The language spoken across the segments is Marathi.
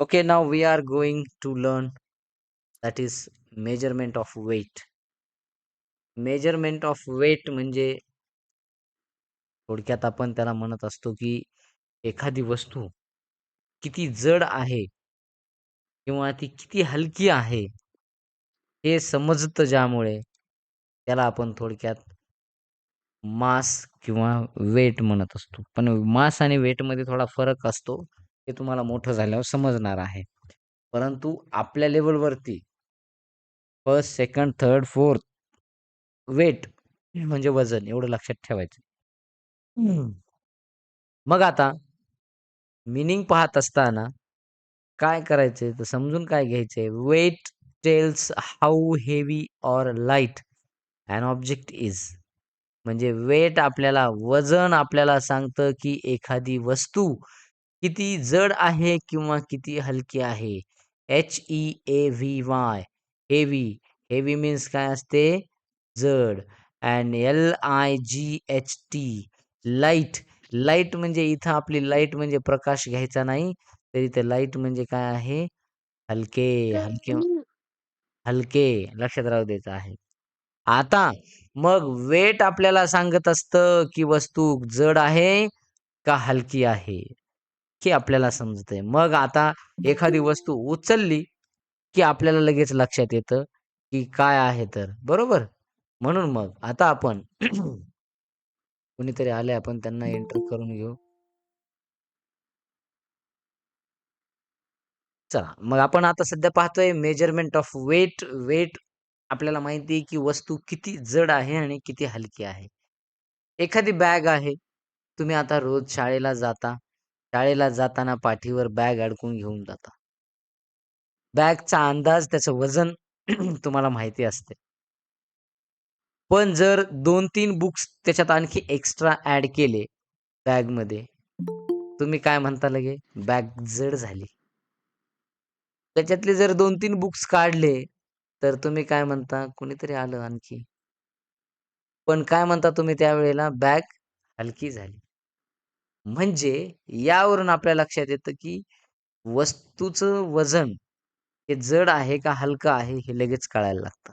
Okay, now we are going to learn that is measurement of weight. Measurement of weight म्हणजे थोडक्यात आपण त्याला म्हणत असतो की एखादी वस्तू किती जड आहे किंवा ती किती हलकी आहे हे समजतं ज्यामुळे त्याला आपण थोडक्यात मास किंवा वेट म्हणत असतो पण मास आणि वेटमध्ये थोडा फरक असतो हे तुम्हाला मोठं झाल्यावर समजणार आहे. परंतु आपल्या लेवलवरती first second third fourth weight म्हणजे वजन एवढं लक्षात ठेवायचं. मग आता मिनिंग पाहत असताना काय करायचंय तर समजून काय घ्यायचंय weight tells how heavy or light an object is. म्हणजे वेट आपल्याला वजन आपल्याला सांगतं की एखादी वस्तू किती जड आहे किंवा किती हलकी आहे? H E A V Y heavy heavy means काय असते? जड. And L I G H T light light म्हणजे इथं आपली लाइट म्हणजे प्रकाश घ्यायचा नाही तर इथे लाइट म्हणजे काय आहे? हलके हलके हलके. लक्षात राहू द्यायचं आहे. आता मग वेट आपल्याला सांगत असतं की वस्तू जड आहे का हलकी आहे? हे आपल्याला समजतंय. मग आता एखादी वस्तू उचलली की आपल्याला लगेच लक्षात येतं की काय आहे तर. बरोबर? म्हणून मग आता आपण कुणीतरी आले आपण त्यांना एंटर करून घेऊ. चला मग आपण आता सध्या पाहतोय मेजरमेंट ऑफ वेट वेट आपल्याला माहिती आहे की वस्तू किती जड आहे आणि किती हलकी आहे. एखादी बॅग आहे तुम्ही आता रोज शाळेला जाता. शाळेला जाताना पाठीवर बॅग अडकून घेऊन जाता बॅगचा अंदाज त्याचं वजन तुम्हाला माहिती असते. पण जर दोन तीन बुक्स त्याच्यात आणखी एक्स्ट्रा ऍड केले बॅगमध्ये तुम्ही काय म्हणता लगे? बॅग जड झाली. त्याच्यातले जर दोन तीन बुक्स काढले तर तुम्ही काय म्हणता? कुणीतरी आलं आणखी. पण काय म्हणता तुम्ही त्यावेळेला? बॅग हलकी झाली. म्हणजे यावरून आपल्या लक्षात येतं की वस्तूचं वजन हे जड आहे का हलकं आहे हे लगेच कळायला लागतं.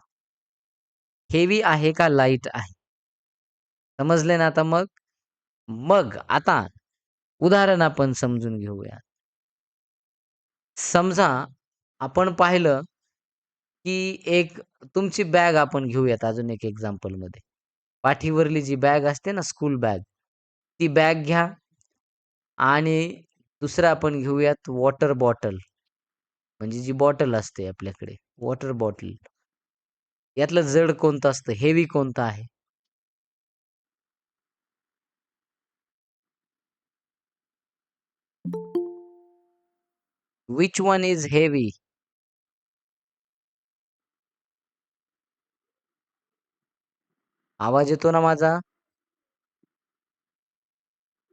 हेवी आहे का लाइट आहे? समजले ना आता मग? मग आता उदाहरण आपण समजून घेऊया. समजा आपण पाहिलं की एक तुमची बॅग आपण घेऊयात अजून एक एक्झाम्पलमध्ये. पाठीवरली जी बॅग असते ना स्कूल बॅग ती बॅग घ्या. आणि दुसरं आपण घेऊयात वॉटर बॉटल म्हणजे जी बॉटल असते आपल्याकडे वॉटर बॉटल यातलं जड कोणतं असतं? हेवी कोणतं आहे? विच वन इज हेवी आवाज येतो ना माझा?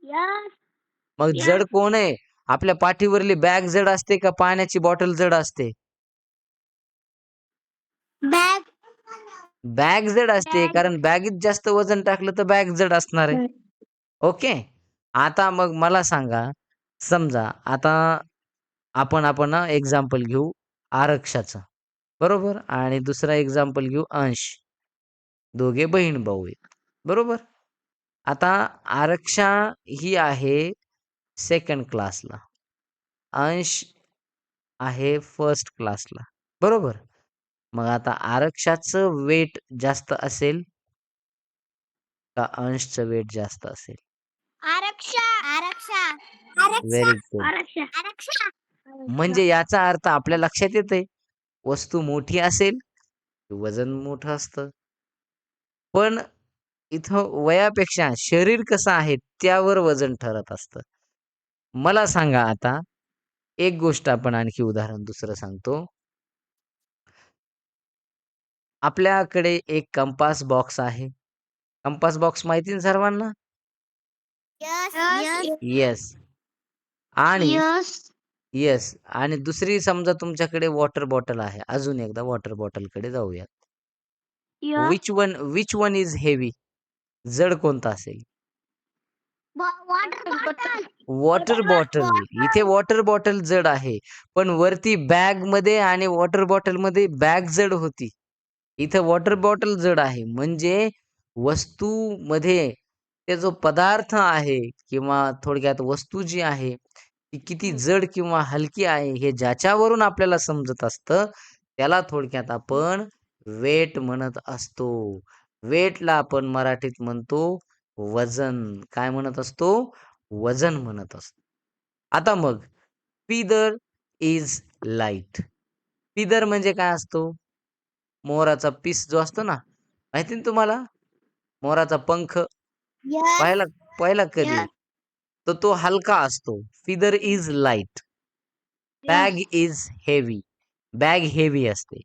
Yes. मग. जड कोण आहे? आपल्या पाठीवरली बॅग जड असते का पाण्याची बॉटल जड असते? Bag. बॅग जड असते. कारण बॅगीत जास्त वजन टाकलं तर बॅग जड असणार आहे. ओके? आता मग मला सांगा समजा आता आपण आपण एक्झाम्पल घेऊ आरक्षाचं. बरोबर? आणि दुसरा एक्झाम्पल घेऊ अंश. दोघे बहीण भाऊ आहेत. बरोबर? आता आरक्षा ही आहे सेकंड क्लासला अंश आहे फर्स्ट क्लासला बरोबर? मग आता आरक्षाचं वेट जास्त असेल? का अंशचं वेट जास्त असेल. Very good. म्हणजे याचा अर्थ आपल्या लक्षात येते वस्तू मोठी असेल वजन मोठं असतं. पण इथं वयापेक्षा शरीर कसं आहे त्यावर वजन ठरत असतं. मला सांगा आता एक गोष्ट आपण आणखी उदाहरण दुसरं सांगतो. आपल्याकडे एक कंपास बॉक्स आहे. कंपास बॉक्स माहिती ना सर्वांना. येस आणि. येस आणि दुसरी समजा तुमच्याकडे वॉटर बॉटल आहे. अजून एकदा वॉटर बॉटलकडे जाऊयात. Which one which one is heavy जड कोणता असेल? वॉटर बॉटल वॉटर बॉटल इथे वॉटर बॉटल जड आहे. पण वरती बॅगमध्ये आणि वॉटर बॉटलमध्ये बॅग जड होती. इथे वॉटर बॉटल जड आहे. म्हणजे वस्तू मध्ये ते जो पदार्थ आहे किंवा थोडक्यात वस्तू जी आहे ती किती जड किंवा हलकी आहे हे ज्याच्यावरून आपल्याला समजत असतं त्याला थोडक्यात आपण वेट म्हणत असतो. वेटला आपण मराठीत म्हणतो वजन काय म्हणत असतो? वजन म्हणत असतो. आता मग फिदर इज लाइट फिदर म्हणजे काय असतो? मोराचा पीस जो असतो ना माहिती ना तुम्हाला? मोराचा पंख. पाहिला पाहिला कधी. तर तो हलका असतो. Feather is light bag is heavy. Bag heavy असते.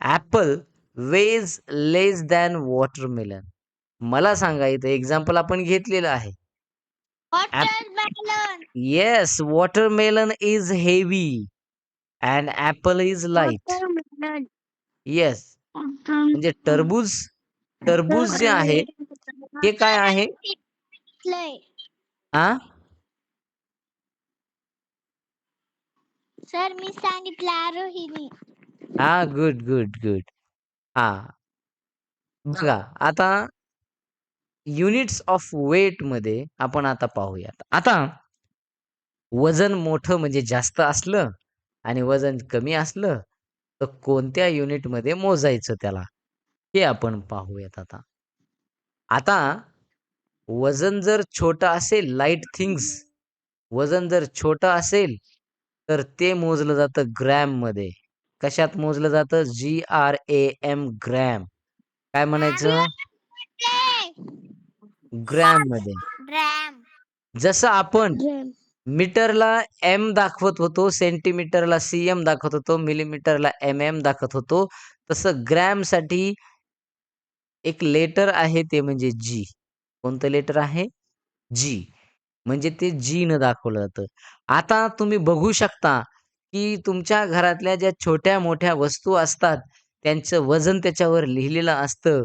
Apple weighs less than watermelon. मला सांगा इथं एक्झाम्पल आपण घेतलेलं आहे. Yes watermelon is heavy and apple is light yes म्हणजे टरबूज टरबूज जे आहे हे काय आहे? सर मी सांगितलं आरोहिणी हा गुड गुड गुड हा. बघा आता युनिट्स ऑफ वेटमध्ये आपण आता पाहूयात. आता वजन मोठं म्हणजे जास्त असलं आणि वजन कमी असलं तर कोणत्या युनिटमध्ये मोजायचं त्याला? हे आपण पाहूयात आता. आता वजन जर छोटं असेल लाइट थिंग्स वजन जर छोटं असेल तर ते मोजलं जातं ग्रॅममध्ये. कशात मोजलं जातं? G R A M gram काय म्हणायचं? ग्रॅममध्ये. जसं आपण मीटरला एम दाखवत होतो सेंटीमीटरला सी एम दाखवत होतो मिलीमीटरला एम एम दाखवत होतो तसं ग्रॅमसाठी एक लेटर आहे ते म्हणजे जी कोणतं लेटर आहे? जी म्हणजे ते जी न दाखवलं जातं. आता तुम्ही बघू शकता की तुमच्या घरातल्या ज्या छोट्या मोठ्या वस्तू असतात त्यांचं वजन त्याच्यावर लिहिलेलं असतं.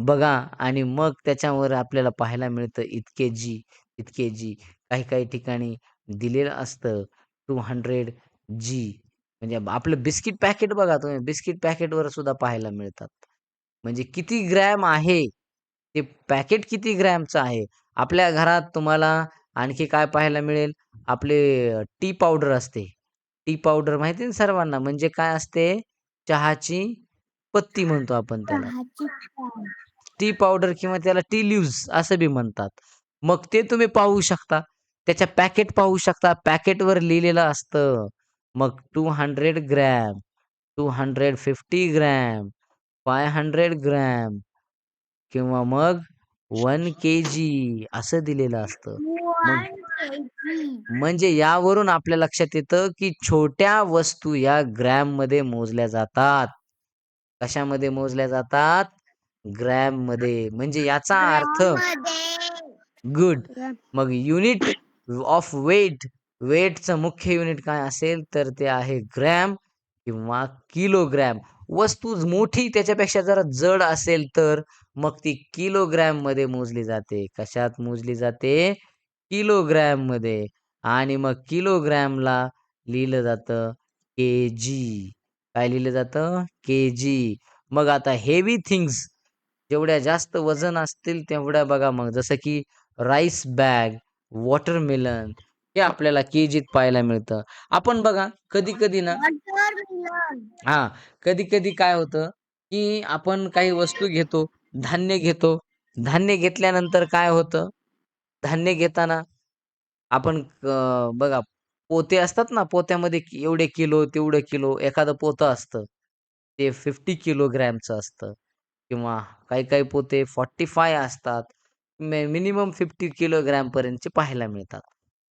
बघा आणि मग त्याच्यावर आपल्याला पाहायला मिळतं इतके जी इतके जी काही काही ठिकाणी दिलेलं असतं टू हंड्रेड जी म्हणजे आपलं बिस्किट पॅकेट बघा तुम्ही बिस्किट पॅकेटवर सुद्धा पाहायला मिळतात. म्हणजे किती ग्रॅम आहे? ते पॅकेट किती ग्रॅमचं आहे? आपल्या घरात तुम्हाला आणखी काय पाहायला मिळेल? आपले टी पावडर असते. टी पावडर माहिती ना सर्वांना? म्हणजे काय असते? चहाची पत्ती म्हणतो आपण त्याला. टी पावडर किंवा त्याला टी लिव्स असं बी म्हणतात. मग ते तुम्ही पाहू शकता. त्याच्या पॅकेट पाहू शकता. पॅकेटवर लिहिलेलं असतं. मग two hundred gram two hundred fifty gram five hundred gram किंवा मग वन के जी असं दिलेलं असतं. म्हणजे यावरून आपल्या लक्षात येतं की छोट्या वस्तू या ग्रॅममध्ये मोजल्या जातात. कशामध्ये मोजल्या जातात? ग्रॅममध्ये. म्हणजे याचा अर्थ गुड. मग युनिट ऑफ वेट वेटचं मुख्य युनिट काय असेल तर ते आहे ग्रॅम किंवा किलोग्रॅम. वस्तू मोठी त्याच्यापेक्षा जरा जड असेल तर मग ती किलोग्रॅममध्ये मोजली जाते. कशात मोजली जाते? किलोग्रॅममध्ये. आणि मग किलोग्रॅमला लिहिलं जातं के जी. काय लिहिलं जातं? के जी. मग आता हेवी थिंग्स जेवढ्या जास्त वजन असतील तेवढ्या बघा मग. जसं की राईस बॅग वॉटरमेलन हे आपल्याला केजीत पाहायला मिळतं. आपण बघा कधी कधी ना हा कधी कधी काय होतं की आपण काही वस्तू घेतो धान्य घेतो. धान्य घेतल्यानंतर काय होतं? धान्य घेताना आपण बघा पोते असतात ना पोत्यामध्ये एवढे किलो तेवढे किलो एखादं पोतं असतं. ते फिफ्टी किलोग्रॅमचं असतं. किंवा काही काही पोते फॉर्टी फाय असतात मिनिमम फिफ्टी किलोग्रॅमपर्यंतचे पाहायला मिळतात.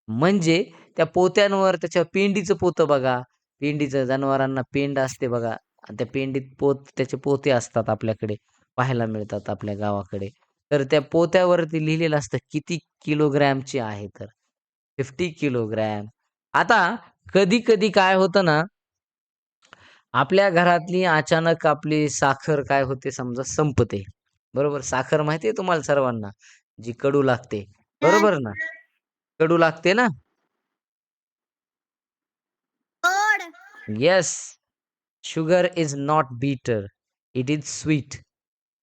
म्हणजे त्या पोत्यांवर त्याच्या पेंडीचं पोतं बघा. पेंडीचं जनावरांना पेंड असते बघा. आणि त्या पेंडीत पोत त्याचे पोते असतात आपल्याकडे. पाहायला मिळतात आपल्या गावाकडे. तर त्या पोत्यावरती लिहिलेलं असतं किती किलोग्रॅमचे आहे तर. फिफ्टी किलोग्रॅम आता कधी कधी काय होतं ना आपल्या घरातली अचानक आपली साखर काय होते समजा संपते. बरोबर? साखर माहिती आहे तुम्हाला सर्वांना? जी कडू लागते. बरोबर ना? कडू लागते ना? Yes sugar is not bitter it is sweet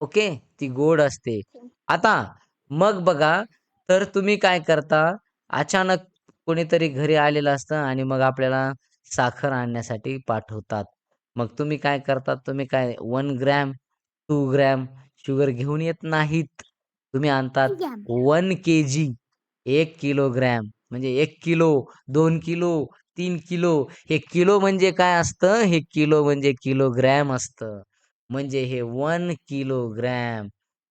okay ती गोड असते. आता मग बघा तर तुम्ही काय करता? अचानक कोणीतरी घरी आलेलं असतं आणि मग आपल्याला साखर आणण्यासाठी पाठवतात. मग तुम्ही काय करतात? तुम्ही काय one gram two gram sugar घेऊन येत नाहीत. तुम्ही आणतात वन के जी एक किलोग्रॅम म्हणजे एक किलो दोन किलो तीन किलो हे किलो म्हणजे काय असतं? हे किलो म्हणजे किलोग्रॅम असतं. म्हणजे हे वन किलोग्रॅम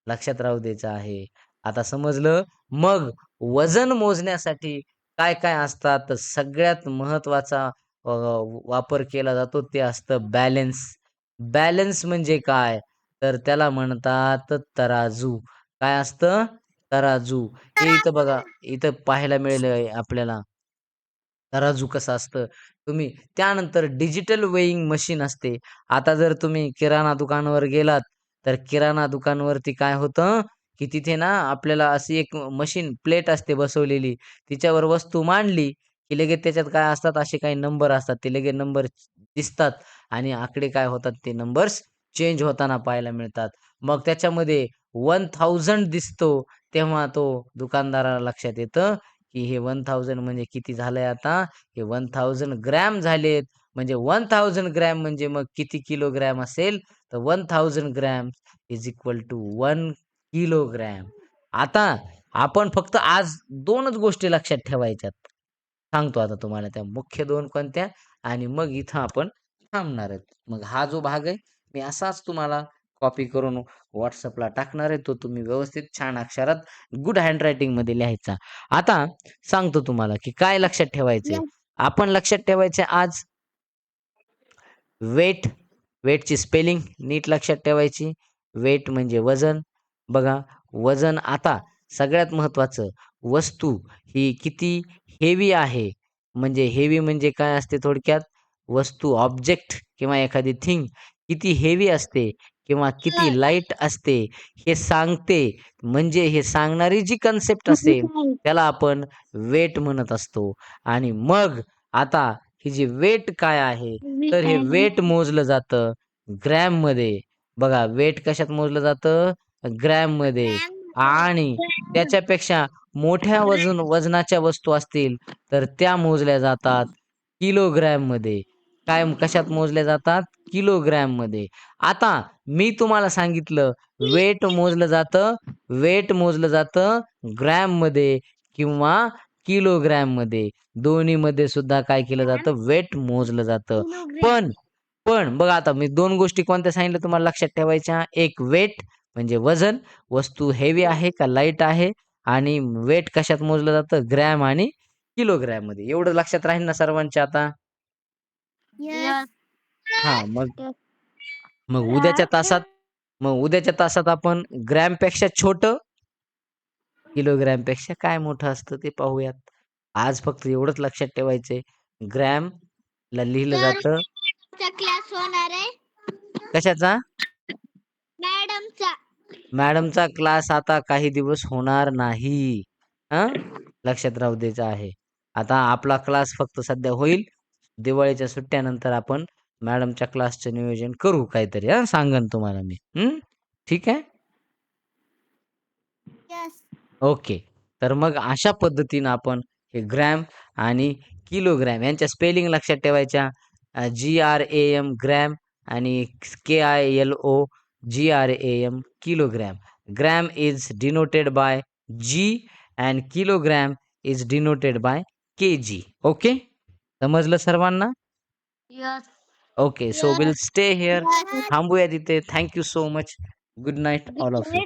लक्षात राहू द्यायचं आहे. आता समजलं? मग वजन मोजण्यासाठी काय काय असतात? तर सगळ्यात महत्त्वाचा वापर केला जातो ते असतं बॅलन्स बॅलन्स म्हणजे काय? तर त्याला म्हणतात तराजू. काय असतं? तराजू. हे इथं बघा इथं पाहायला मिळेल आपल्याला. तराजू कसं असतं? तुम्ही त्यानंतर डिजिटल वेईंग मशीन असते. आता जर तुम्ही किराणा दुकानावर गेलात तर किराणा दुकानवरती काय होतं? की तिथे ना आपल्याला अशी एक मशीन प्लेट असते बसवलेली. तिच्यावर वस्तू मांडली की लगेच त्याच्यात काय असतात असे काही नंबर असतात. ते लगेच नंबर दिसतात आणि आकडे काय होतात ते नंबर्स चेंज होताना पाहायला मिळतात. मग त्याच्यामध्ये वन थाउजंड दिसतो तेव्हा तो दुकानदाराला लक्षात येतं की हे वन थाउजंड म्हणजे किती झालंय आता? हे वन थाउजंड ग्रॅम झालेत. म्हणजे वन थाउजंड ग्रॅम म्हणजे मग किती किलोग्रॅम असेल? तर one thousand gram is equal to one kilogram आता आपण फक्त आज दोनच गोष्टी लक्षात ठेवायच्यात. सांगतो आता तुम्हाला त्या मुख्य दोन कोणत्या आणि मग इथं आपण थांबणार आहेत. मग हा जो भाग आहे मी असाच तुम्हाला कॉपी करून व्हॉट्सअपला टाकणार आहे. तो तुम्ही व्यवस्थित छान अक्षरात गुड हँडरायटिंगमध्ये लिहायचा. आता सांगतो तुम्हाला की काय लक्षात ठेवायचे आपण लक्षात ठेवायचे आज. वेट वेटची स्पेलिंग नीट लक्षात ठेवायची. वेट म्हणजे वजन. बघा वजन आता सगळ्यात महत्वाचं. वस्तू ही किती हेवी आहे. म्हणजे हेवी म्हणजे काय असते थोडक्यात? वस्तू ऑब्जेक्ट किंवा एखादी थिंग किती हेवी असते किंवा किती लाइट असते हे सांगते. म्हणजे हे सांगणारी जी कन्सेप्ट असेल त्याला आपण वेट म्हणत असतो. आणि मग आता ही जी वेट काय आहे? तर हे वेट मोजलं जातं ग्रॅममध्ये. बघा वेट कशात मोजलं जातं? ग्रॅममध्ये. आणि त्याच्यापेक्षा मोठ्या वजन वजनाच्या वस्तू असतील तर त्या मोजल्या जातात किलोग्रॅममध्ये. काय कशात मोजल्या जातात? किलोग्रॅममध्ये. आता मी तुम्हाला सांगितलं वेट मोजलं जातं वेट मोजलं जातं ग्रॅममध्ये किंवा किलोग्रॅममध्ये. दोन्ही मध्ये सुद्धा काय केलं जातं? वेट मोजलं जातं. पण पण बघा आता मी दोन गोष्टी कोणत्या सांगितल्या तुम्हाला लक्षात ठेवायच्या? एक वेट म्हणजे वजन वस्तू हेवी आहे का लाइट आहे? आणि वेट कशात मोजलं जातं? ग्रॅम आणि किलोग्रॅममध्ये. एवढं लक्षात राहील ना सर्वांच्या आता? हा मग मग उद्याच्या तासात मग उद्याच्या तासात आपण ग्रॅमपेक्षा छोट किलोग्रॅमपेक्षा काय मोठं असतं ते पाहूयात. आज फक्त एवढंच लक्षात ठेवायचंय. ग्रॅम ला लिहिलं जातं. क्लास होणार आहे. कशाचा? मॅडमचा मॅडमचा क्लास आता काही दिवस होणार नाही. हा? लक्षात राहू द्यायचं आहे. आता आपला क्लास फक्त सध्या होईल. दिवाळीच्या सुट्ट्यानंतर आपण मॅडमच्या क्लासचं नियोजन करू काहीतरी. हा? सांगन तुम्हाला मी. हम्म ठीक आहे? ओके. तर मग अशा पद्धतीनं आपण हे ग्रॅम आणि किलोग्रॅम यांच्या स्पेलिंग लक्षात ठेवायच्या. G R A M gram आणि K I L O G R A M kilogram gram is denoted by G and kilogram is denoted by K G okay समजलं सर्वांना? Okay so will stay here थांबूया तिथे. Thank you so much good night all of you